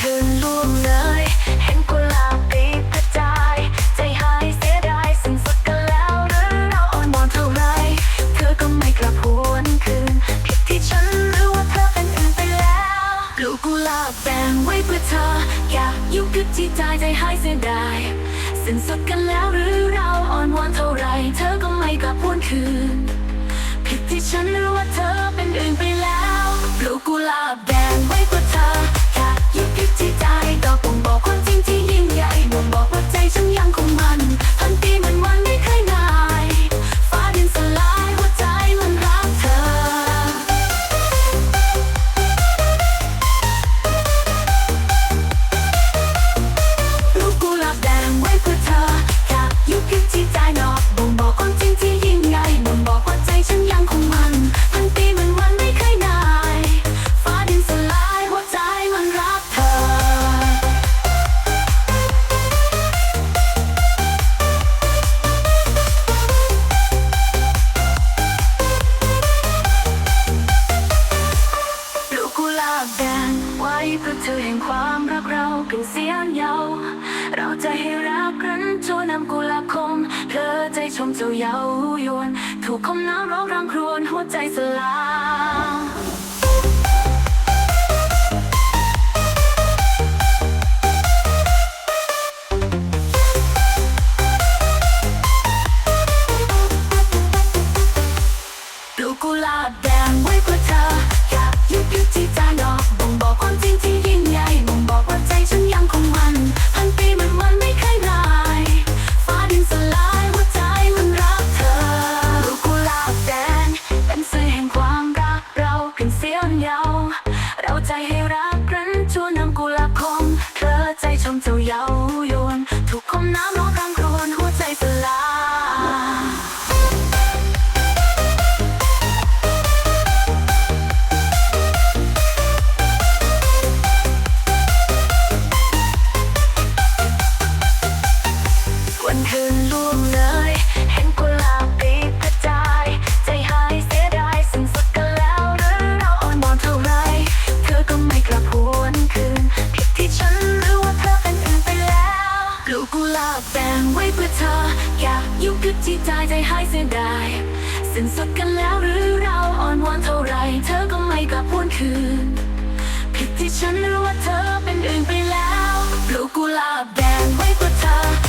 คืนล่วงเลยเห็นกุลาปีกรจใจหายเสียดายสิ้นสุดกันแล้วหรือเราอ่อนบอนเท่าไร เธอก็ไม่กลับหวนคืนผิดที่ฉันหรือว่าเธอเป็นอื่นไปแล้วรู้กูลาแบงไว้เพื่อเธอ อยากยุบที่ใจใจหายเสียดายสิ้นสุดกันแล้วหรือเราอ่อนวอนเท่าไร เธอก็ไม่กลับหวนคืนผิดที่ฉันหรือว่าเธอเป็นอื่นไปแล้วปลูกกุหลาบ ชวนนำกุลาคมเธอใจชมเจ้าเยาวยวน ถูกคมน้ำร้องรำครวญหัวใจสลาย หายเสียดายสิ้นสุดกันแล้วหรือเราอ่อนวอนเท่าไร เธอก็ไม่กลับวนคืน ผิดที่ฉันรู้ว่าเธอเป็นอื่นไปแล้วปลูกกุหลาบแดงไว้เพื่อเธอ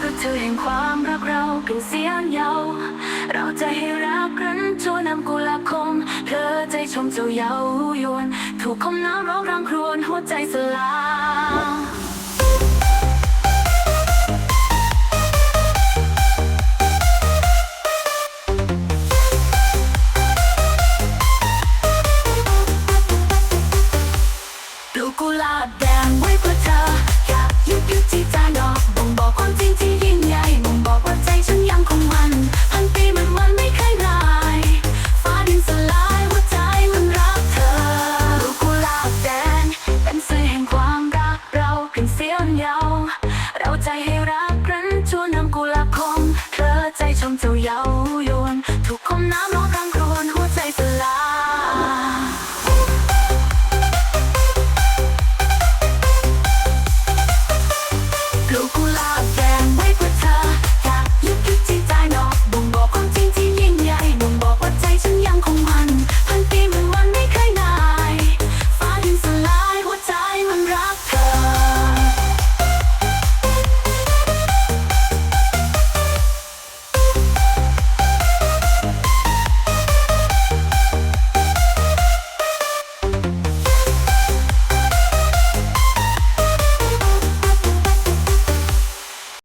ปรเธอแห่งความรักเราเป็นเสียงเยาวเราจะให้รักกันจนนำกุหลาบคมเธอใจชมเจ้าเยาวยวน ถูกคมน้ำร้องรังครวนหัวใจสลาย